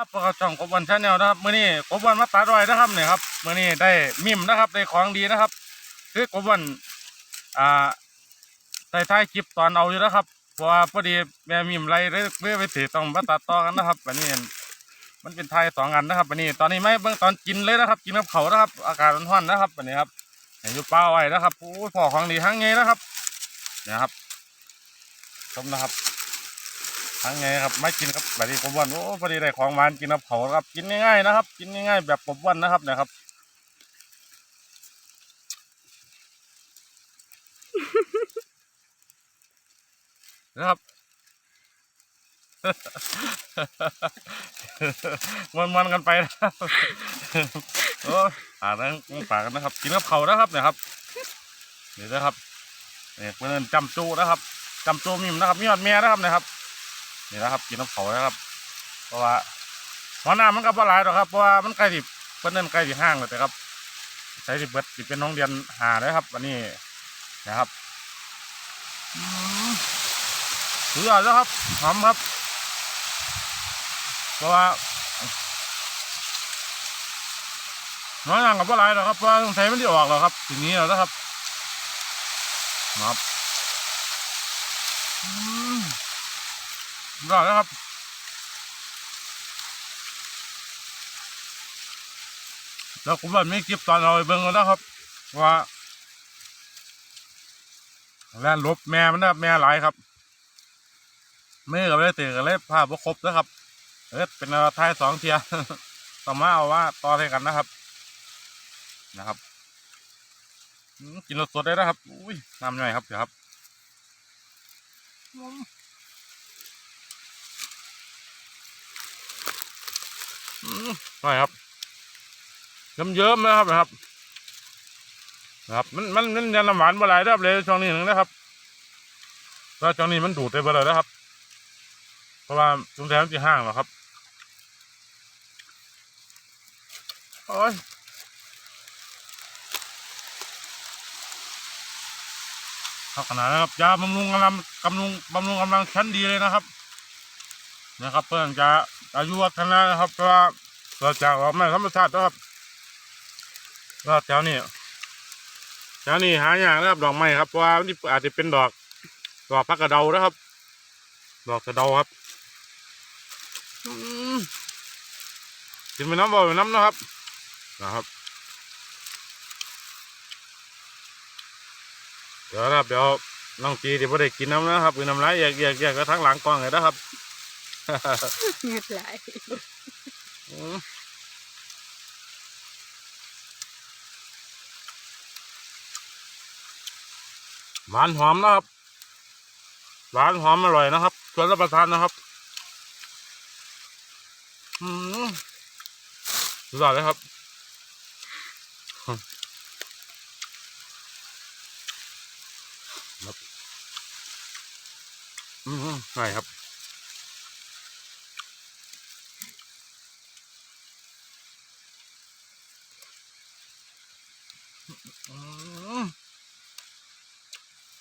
ครับพวกเราช่องกบวันชาแนลนะครับมื้อนี้กบวันมาตัดอ้อยนะครับเนี่ยครับมื้อนี้ได้มิมนะครับได้ของดีนะครับ คือกบวันอ่าใส่ท้ายคลิปตอนเอาอยู่นะครับเพราะว่าพอดีแม่มิมไรเลยเพื่อไปถือต้องมาตัดต่อกันนะครับวันนี้มันเป็นไทยสองอันนะครับวันนี้ตอนนี้ไม่เบิ่งตอนกินเลยนะครับ กินกับเขานะครับ อากาศร้อนๆนะครับวันนี้ครับเห็นอยู่เป้าไว้นะครับโอ้ยพอของดีทั้งไงนะครับเนี่ยครับชมนะครับ ทั้งไงครับไม่กินครับแบบนี้ผมวันโอ้พอดีได้ของหวานกินกับเขาครับ กินง่ายๆนะครับ กินง่ายๆแบบผมวันนะครับนะครับนะครับมันๆกันไปนะครับโอ้อ่านั่งฝากกันนะครับ กินกับเขานะครับเนี่ยครับเดี๋ยวนะครับเนี่ยเพื่อนจำจูนะครับจำจูมิมนะครับมีหอดเมียนะครับนะครับ นี่นะครับกินน้ำเขานะครับ เพราะว่าหมอน้ามันก็บ่หลายหรอกครับเพราะว่ามันใกล้ดิบเพิ่นเดินใกล้ดิห้างเลยแต่ครับใช้ดิเบิดสิเป็นน้องเรียนหาเลยครับวันนี้นะครับอืมสุดยอดแล้วครับหอมครับ เพราะว่าหมอน้ากับบ่หลายหรอกครับเพราะว่าต้องใช้มันที่ออกหรอกครับทีนี้แล้วนะครับครับอืม รอดแล้วครับแล้วผมว่ามีคลิปตอนเราไปเบิ่งกันแล้วครับ ว่าแล่นลบแม่มันนะครับแม่หลายครับไม่กับเลยตื่นกันเลยภาพว่าครบนะครับเออเป็นเอาท้ายสองเทียต่อมาเอาว่าต่อเลยกันนะครับ นะครับกินรสสดได้นะครับ อุ้ยน้ำย่อยครับเดี๋ยวครับ อืมอืมใช่ครับเยิ้มๆนะครับนะครับนะครับ มันมันมันยันน้ำหวานบ่หลายนะครับเลยช่วงนี้หนึ่งนะครับแล้วช่วงนี้มันดูดไปเบดเลยนะครับ เพราะว่าชุมแถวที่ห้างหรอครับโอ้ยเขาขนาดนะครับยาบำรุงกำลังกำลังบำรุงกำลังชั้นดีเลยนะครับ นะครับ เพื่อนจะอายุวัฒนะนะครับเพราะว่าเราจากออกมาธรรมชาตินะครับก็แถวนี้แถวนี้หายากนะครับดอกไม้ครับเพราะว่านี่อาจจะเป็นดอกดอกพักกระเดานะครับ ดอกกระเดาครับกินไปน้ำบ่อยน้ำนะครับนะครับเดี๋ยวครับเดี๋ยวน้องจีเดี๋ยวไ่ได้กินน้ำนะครับกินน้ำลายแยกแยกแยกก็ทั้งหลังกองเลยนะครับ เงือดไหลหวานหอมนะครับ หวานหอมอร่อยนะครับชวนรับประทานนะครับ อืมสุดยอดเลยครับครับอืมใช่ครับ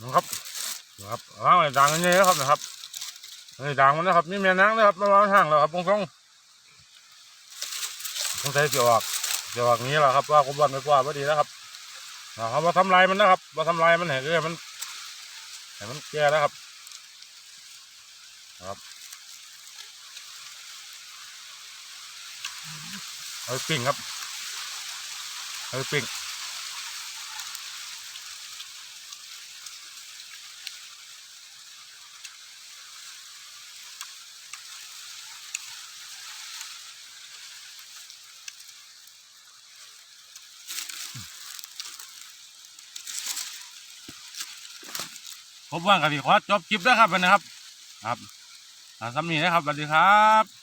นะครับนะครับอ้าวไอ้ดังอันนี้นะครับนะครับไอ้ดังมันนะครับนี่เมียนังนะครับระวังห่างแล้วครับตรงตรงต้องใช้เกี่ยวออกเกี่ยวออกนี้แหละครับว่ากบวันไม่กว่าพอดีนะครับนะครับว่าทำลายมันนะครับว่าทำลายมันเห็นเลยมันเห็นมันแก่แล้วครับครับเอาปิ้งครับเอาปปิ้ง พบว่างกันดีขอจบคลิปนะครับนนะครับ ครับสำนีนะครับสวัสดีครับ